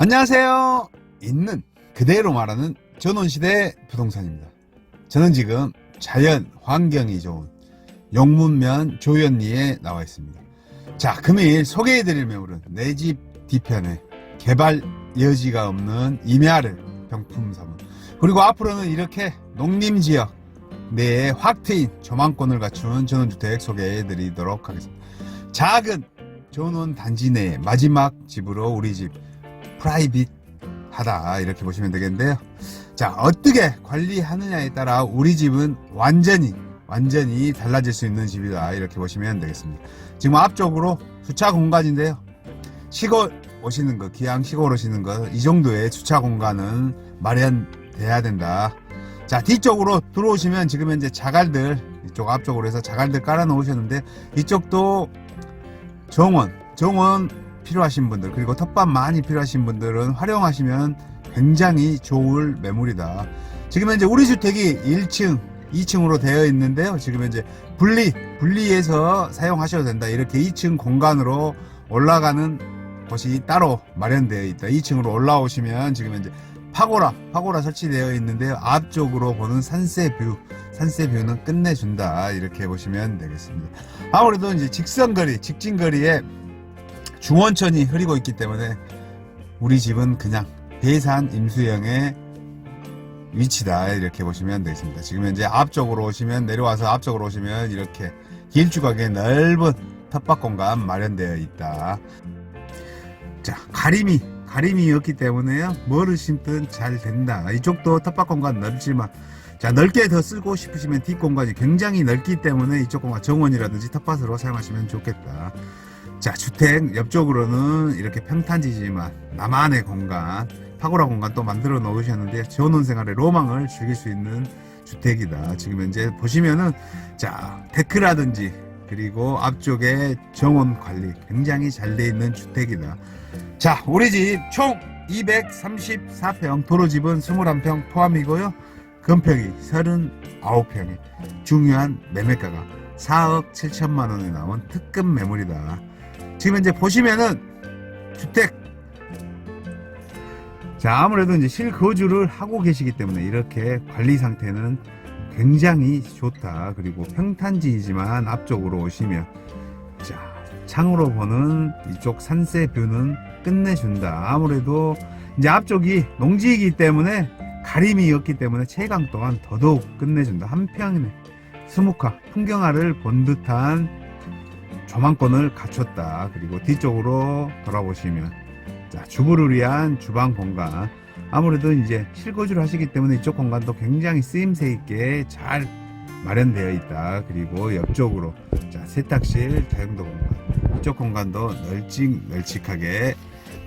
안녕하세요. 있는 그대로 말하는 전원시대 부동산입니다. 저는 지금 자연 환경이 좋은 영문면 조연리에 나와 있습니다. 자, 금일 소개해드릴 매물은 내 집 뒤편에 개발 여지가 없는 임야를 병품 삼은 그리고 앞으로는 이렇게 농림지역 내에 확 트인 조망권을 갖춘 전원주택 소개해드리도록 하겠습니다. 작은 전원 단지 내 마지막 집으로 우리 집 프라이빗하다 이렇게 보시면 되겠는데요. 자 어떻게 관리하느냐에 따라 우리 집은 완전히 완전히 달라질 수 있는 집이다 이렇게 보시면 되겠습니다. 지금 앞쪽으로 주차 공간인데요. 시골 오시는 거 기왕 시골 오시는 거 이 정도의 주차 공간은 마련돼야 된다. 자 뒤쪽으로 들어오시면 지금 현재 자갈들 이쪽 앞쪽으로 해서 자갈들 깔아 놓으셨는데 이쪽도 정원 정원 필요하신 분들 그리고 텃밭 많이 필요하신 분들은 활용하시면 굉장히 좋을 매물이다. 지금 현재 우리 주택이 1층, 2층으로 되어 있는데요. 지금 현재 분리, 분리해서 사용하셔도 된다. 이렇게 2층 공간으로 올라가는 곳이 따로 마련되어 있다. 2층으로 올라오시면 지금 현재 파고라, 파고라 설치되어 있는데요. 앞쪽으로 보는 산세 뷰, 산세 뷰는 끝내준다. 이렇게 보시면 되겠습니다. 아무래도 이제 직선거리, 직진거리에 중원천이 흐리고 있기 때문에 우리 집은 그냥 대산 임수영의 위치다 이렇게 보시면 되겠습니다. 지금 현재 앞쪽으로 오시면 내려와서 앞쪽으로 오시면 이렇게 길쭉하게 넓은 텃밭 공간 마련되어 있다. 자 가림이 가림이 없기 때문에요. 뭐를 심든 잘 된다. 이쪽도 텃밭 공간 넓지만 자 넓게 더 쓰고 싶으시면 뒷 공간이 굉장히 넓기 때문에 이쪽 공간 정원이라든지 텃밭으로 사용하시면 좋겠다. 자 주택 옆쪽으로는 이렇게 평탄지지만 나만의 공간 파고라 공간 또 만들어 놓으셨는데 전원 생활의 로망을 즐길 수 있는 주택이다. 지금 현재 보시면은 자 데크라든지 그리고 앞쪽에 정원 관리 굉장히 잘 돼 있는 주택이다. 자 우리 집 총 234평 도로집은 21평 포함이고요. 건평이 39평에 중요한 매매가가 4억 7천만 원에 나온 특급 매물이다 지금 현재 보시면은 주택. 자 아무래도 이제 실거주를 하고 계시기 때문에 이렇게 관리 상태는 굉장히 좋다. 그리고 평탄지이지만 앞쪽으로 오시면 자 창으로 보는 이쪽 산세 뷰는 끝내준다. 아무래도 이제 앞쪽이 농지이기 때문에 가림이 없기 때문에 채광 또한 더더욱 끝내준다. 한 평에 스무카 풍경화를 본 듯한 조망권을 갖췄다. 그리고 뒤쪽으로 돌아보시면 자 주부를 위한 주방 공간 아무래도 이제 실거주를 하시기 때문에 이쪽 공간도 굉장히 쓰임새 있게 잘 마련되어 있다. 그리고 옆쪽으로 자 세탁실 다용도 공간 이쪽 공간도 널찍 널찍하게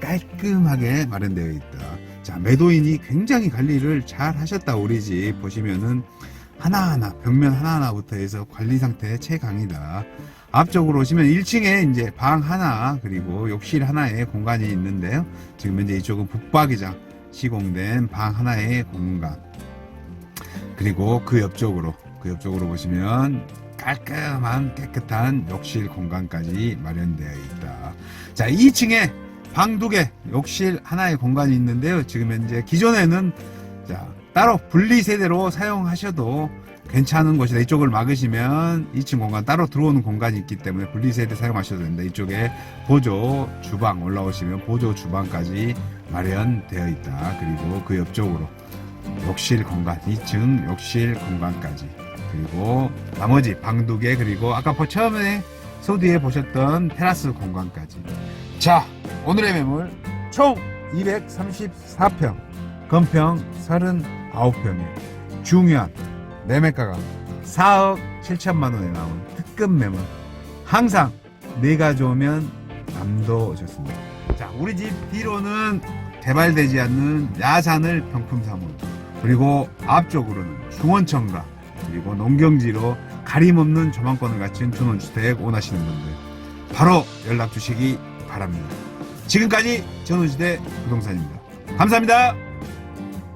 깔끔하게 마련되어 있다. 자 매도인이 굉장히 관리를 잘 하셨다 우리 집 보시면은 하나하나 벽면 하나하나부터 해서 관리 상태 최강이다. 앞쪽으로 오시면 1층에 이제 방 하나 그리고 욕실 하나의 공간이 있는데요. 지금 현재 이쪽은 북박이장 시공된 방 하나의 공간 그리고 그 옆쪽으로 그 옆쪽으로 보시면 깔끔한 깨끗한 욕실 공간까지 마련되어 있다. 자 2층에 방 두 개 욕실 하나의 공간이 있는데요. 지금 현재 기존에는 자 따로 분리 세대로 사용하셔도 괜찮은 곳이다. 이쪽을 막으시면 2층 공간 따로 들어오는 공간이 있기 때문에 분리 세대 사용하셔도 됩니다. 이쪽에 보조 주방 올라오시면 보조 주방까지 마련되어 있다. 그리고 그 옆쪽으로 욕실 공간, 2층 욕실 공간까지 그리고 나머지 방 두 개 그리고 아까 보- 처음에 소디에 보셨던 테라스 공간까지 자 오늘의 매물 총 234평 건평 39평에 중요한 매매가가 4억 7천만 원에 나온 특급 매물. 항상 내가 좋으면 남도 좋습니다. 자, 우리 집 뒤로는 개발되지 않는 야산을 병품 삼은 그리고 앞쪽으로는 중원청가 그리고 농경지로 가림 없는 조망권을 갖춘 전원주택 원하시는 분들 바로 연락 주시기 바랍니다. 지금까지 전원시대 부동산입니다. 감사합니다.